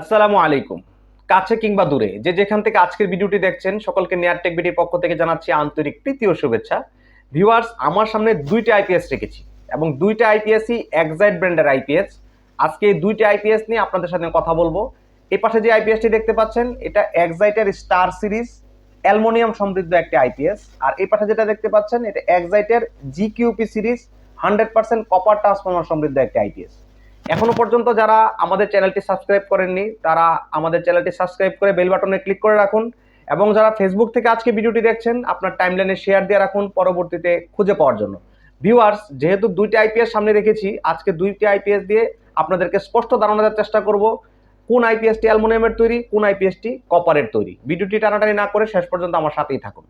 আসসালামু আলাইকুম। কাছে কিংবা দূরে, যে যেখান থেকে আজকের ভিডিওটি দেখছেন, সকলকে নেয়ার টেক বিডির পক্ষ থেকে জানাচ্ছি আন্তরিক তৃতীয় শুভেচ্ছা। ভিউয়ার্স, আমার সামনে দুইটা আইপিএস রেখেছি এবং দুইটা আইপিএসই এক্সাইট ব্র্যান্ডের আইপিএস আজকে এই দুইটা আইপিএস নিয়ে আপনাদের সাথে কথা বলব। এই পাশে যে আইপিএসটি দেখতে পাচ্ছেন, এটা এক্সাইটের স্টার সিরিজ অ্যালমোনিয়াম সমৃদ্ধ একটি আইপিএস আর এই পাশে যেটা দেখতে পাচ্ছেন, এটা এক্সাইটের GQP series hundred percent copper transformer সমৃদ্ধ একটি আইপিএস এখনও পর্যন্ত যারা আমাদের চ্যানেলটি সাবস্ক্রাইব করেননি, তারা আমাদের চ্যানেলটি সাবস্ক্রাইব করে বেল বাটনে ক্লিক করে রাখুন এবং যারা ফেসবুক থেকে আজকে ভিডিওটি দেখছেন, আপনার টাইমলাইনে শেয়ার দিয়ে রাখুন পরবর্তীতে খুঁজে পাওয়ার জন্য। ভিউয়ার্স যেহেতু দুইটি আইপিএস সামনে রেখেছি, আজকে দুইটি আইপিএস দিয়ে আপনাদেরকে স্পষ্ট ধারণা দেওয়ার চেষ্টা করব, কোন আইপিএসটি অ্যালুমিনিয়ামের তৈরি, কোন আইপিএসটি কপারের তৈরি। ভিডিওটি টানাটানি না করে শেষ পর্যন্ত আমার সাথেই থাকুন।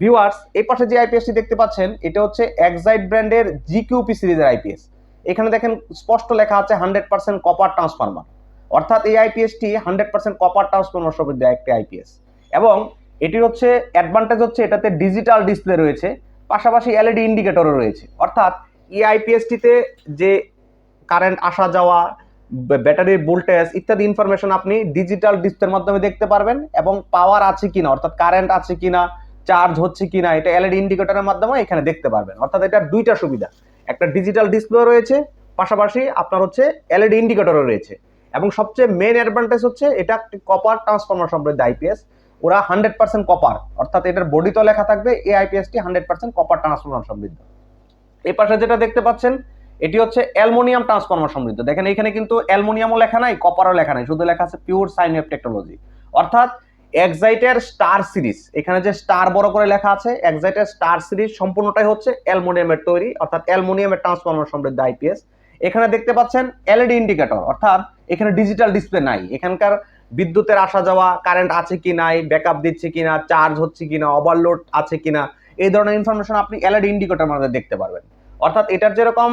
ভিউয়ার্স এই পাশে যে আইপিএসটি দেখতে পাচ্ছেন, এটা হচ্ছে এক্সাইট ব্র্যান্ডের জিকিউপি সিরিজের আইপিএস এখানে দেখেন স্পষ্ট লেখা আছে হান্ড্রেড পার্সেন্ট কপার ট্রান্সফরমার অর্থাৎ এই আইপিএসটি হান্ড্রেড পার্সেন্ট কপার ট্রান্সফরমার সমৃদ্ধ একটি আইপিএস এবং এটি হচ্ছে অ্যাডভান্টেজ হচ্ছে এটাতে ডিজিটাল ডিসপ্লে রয়েছে, পাশাপাশি এলইডি ইন্ডিকেটরও রয়েছে। অর্থাৎ এই আইপিএসটিতে যে কারেন্ট আসা যাওয়া ব্যাটারির ভোল্টেজ ইত্যাদি ইনফরমেশন আপনি ডিজিটাল ডিসপ্লের মাধ্যমে দেখতে পারবেন এবং পাওয়ার আছে কিনা, অর্থাৎ কারেন্ট আছে কিনা চার্জ হচ্ছে কিনা, এটা এলইডি ইন্ডিকেটরের মাধ্যমে এখানে দেখতে পারবেন। অর্থাৎ এটা দুইটা সুবিধা। একটা ডিজিটাল ডিসপ্লে রয়েছে, পাশাপাশি আপনার হচ্ছে এলইডি ইন্ডিকেটরও রয়েছে। এবং সবচেয়ে মেন অ্যাডভান্টেজ হচ্ছে এটা কপার ট্রান্সফরমার সমৃদ্ধ আইপিএস ওরা হান্ড্রেড পার্সেন্ট কপার অর্থাৎ এটার বডিতে লেখা থাকবে এই আইপিএসটি হান্ড্রেড পার্সেন্ট কপার ট্রান্সফরমার সমৃদ্ধ। এই পাশে যেটা দেখতে পাচ্ছেন, এটি হচ্ছে অ্যালমোনিয়াম ট্রান্সফরমার সমৃদ্ধ। দেখেন, এখানে কিন্তু অ্যালমোনিয়ামও লেখা নাই কপারও লেখা নাই, শুধু লেখা আছে পিওর সাইন ওয়েভ টেকনোলজি অর্থাৎ এক্সাইটের স্টার সিরিজ এখানে যে স্টার বড় করে লেখা আছে এক্সাইটের স্টার সিরিজ সম্পূর্ণটাই হচ্ছে অ্যালমোনিয়ামের তৈরি, অর্থাৎ অ্যালমোনিয়ামের ট্রান্সফর্মার সমৃদ্ধ আইপিএস এখানে দেখতে পাচ্ছেন এলইডি ইন্ডিকেটর অর্থাৎ এখানে ডিজিটাল ডিসপ্লে নাই। এখানকার বিদ্যুতের আসা যাওয়া কারেন্ট আছে কি নাই ব্যাকআপ দিচ্ছে কিনা চার্জ হচ্ছে কিনা ওভারলোড আছে কিনা, এই ধরনের ইনফরমেশন আপনি এলইডি ইন্ডিকেটর মধ্যে দেখতে পারবেন। অর্থাৎ এটার যেরকম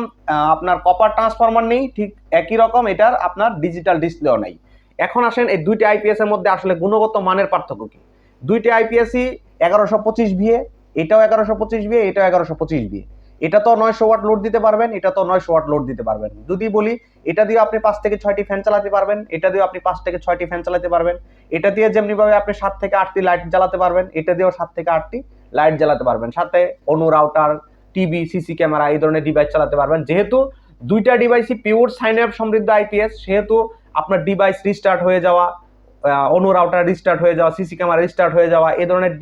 আপনার কপার ট্রান্সফরমার নেই, ঠিক একই রকম এটার আপনার ডিজিটাল ডিসপ্লেও নেই। এখন আসেন এই দুইটি আইপিএস এর মধ্যে আসলে গুণগত মানের পার্থক্য কি? দুইটি আইপিএসই এগারোশো পঁচিশ ভিএ এটাও এগারোশো পঁচিশ ভিএ এটাও এগারোশো পঁচিশ ভিএ এটা তো নয়শো ওয়াট লোড দিতে পারবেন, এটা তো নয়শো ওয়াট লোড দিতে পারবেন। যদি বলি, এটা দিয়ে আপনি পাঁচ থেকে ছয়টি ফ্যান চালাতে পারবেন, এটা দিয়ে আপনি পাঁচ থেকে ছয়টি ফ্যান চালাতে পারবেন। এটা দিয়ে যেমনি ভাবে আপনি সাত থেকে আটটি লাইট জ্বালাতে পারবেন, এটা দিয়েও সাত থেকে আটটি লাইট জ্বালাতে পারবেন। সাথে অনু রাউটার টিভি সিসি ক্যামেরা এই ধরনের ডিভাইস চালাতে পারবেন। যেহেতু দুইটা ডিভাইসই পিওর সাইন অ্যাপ সমৃদ্ধ আইপিএস সেহেতু আপনার ডিভাইস রিস্টার্ট হয়ে যাওয়া অনু রাউটার রিস্টার্ট হয়ে যাওয়া সিসি ক্যামেরা রিস্টার্ট হয়ে যাওয়া, এ ধরনের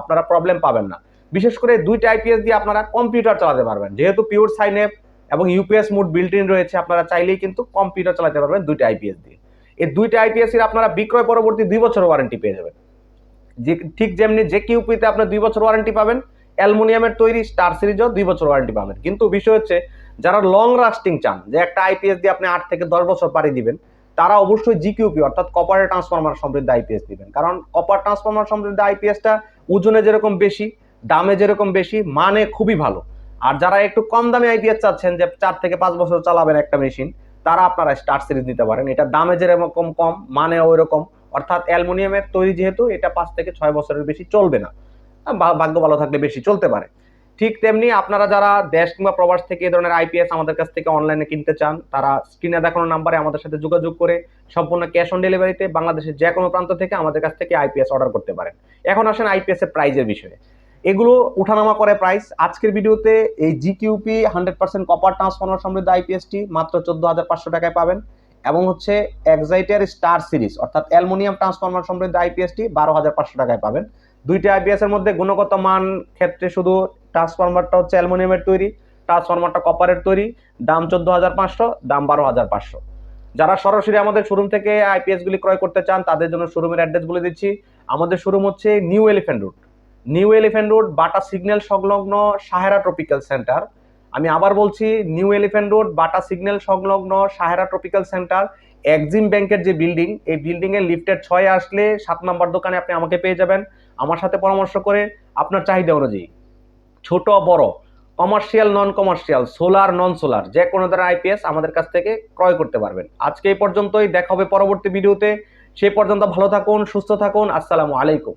আপনারা প্রবলেম পাবেন না। বিশেষ করে দুইটা আইপিএস দিয়ে আপনারা কম্পিউটার চালাতে পারবেন। যেহেতু পিওর সাইন অ্যাপ এবং ইউপিএস মোড বিল্ট ইন রয়েছে, আপনারা চাইলেই কিন্তু কম্পিউটার চালাতে পারবেন দুইটা আইপিএস দিয়ে। এই দুইটা আইপিএস এর আপনারা বিক্রয় পরবর্তী দুই বছর ওয়ারেন্টি পেয়ে যাবেন। যে, ঠিক যেমনি যে কিউপিতে আপনার দুই বছর ওয়ারেন্টি পাবেন, অ্যালুমিনিয়ামের তৈরি স্টার সিরিজও দুই বছর ওয়ারেন্টি পাবেন। কিন্তু বিষয় হচ্ছে, যারা লং লাস্টিং চান, যে একটা আইপিএস দিয়ে আপনি আট থেকে দশ বছর পাড়ি দিবেন তারা অবশ্যই জিকিউপি অর্থাৎ কপারের ট্রান্সফরমার সমৃদ্ধ আইপিএস দিবেন। কারণ কপার ট্রান্সফরমার সমৃদ্ধ আইপিএসটা ওজনে যেরকম বেশি, দামে যেরকম বেশি মানে খুবই ভালো। আর যারা একটু কম দামে আইপিএস চাচ্ছেন, যে চার থেকে পাঁচ বছর চালাবেন একটা মেশিন তারা আপনারা স্টার সিরিজ নিতে পারেন। এটা দামে যেরকম কম মানে ওই রকম অর্থাৎ অ্যালুমিনিয়ামের তৈরি যেহেতু, এটা পাঁচ থেকে ছয় বছরের বেশি চলবে না। ভাগ্য ভালো থাকলে বেশি চলতে পারে। ঠিক তেমনি আপনারা যারা দেশ কিংবা প্রবাস থেকে এই ধরনের আইপিএস আমাদের কাছ থেকে অনলাইনে কিনতে চান, তারা স্ক্রিনে দেখানো নাম্বারে আমাদের সাথে যোগাযোগ করে সম্পূর্ণ ক্যাশ অন ডেলিভারিতে বাংলাদেশের যে কোনো প্রান্ত থেকে আমাদের কাছ থেকে আইপিএস অর্ডার করতে পারেন। এখন আসেন আইপিএস এর প্রাইজের বিষয়ে। এগুলো উঠানামা করে প্রাইস আজকের ভিডিওতে এই GQP hundred percent copper transformer সমৃদ্ধ আইপিএসটি মাত্র চোদ্দ হাজার পাঁচশো টাকায় পাবেন এবং হচ্ছে এক্সাইটের স্টার সিরিজ অর্থাৎ অ্যালুমিনিয়াম ট্রান্সফর্মার সমৃদ্ধ আইপিএসটি বারো হাজার পাঁচশো টাকায় পাবেন। দুইটা আইপিএস এর মধ্যে গুণগত মান ক্ষেত্রে শুধু ট্রান্সফরমারটা হচ্ছে অ্যালুমিনিয়ামের তৈরি ট্রান্সফরমারটা কপারের তৈরি, দাম চোদ্দ হাজার পাঁচশো, দাম বারো হাজার পাঁচশো। যারা সরাসরি আমাদের শোরুম থেকে আইপিএস গুলি ক্রয় করতে চান, তাদের জন্য শোরুমের অ্যাড্রেস বলে দিচ্ছি। আমাদের শোরুম হচ্ছে new elephant road new elephant road Bata signal সংলগ্ন সাহেরা ট্রপিক্যাল সেন্টার আমি আবার বলছি new elephant road Bata signal সংলগ্ন সাহেরা ট্রপিক্যাল সেন্টার এক্সিম ব্যাংকের যে বিল্ডিং এই বিল্ডিং এর লিফটের ছয় আসলে সাত নম্বর দোকানে আপনি আমাকে পেয়ে যাবেন। আমার সাথে পরামর্শ করে আপনার চাহিদা অনুযায়ী। ছোট বড় commercial non commercial solar non solar যে কোনো ধরনের আইপিএস আমাদের কাছ থেকে ক্রয় করতে পারবেন। আজকে এই পর্যন্তই, দেখা হবে পরবর্তী ভিডিওতে সেই পর্যন্ত ভালো থাকুন, সুস্থ থাকুন, আসসালামু আলাইকুম।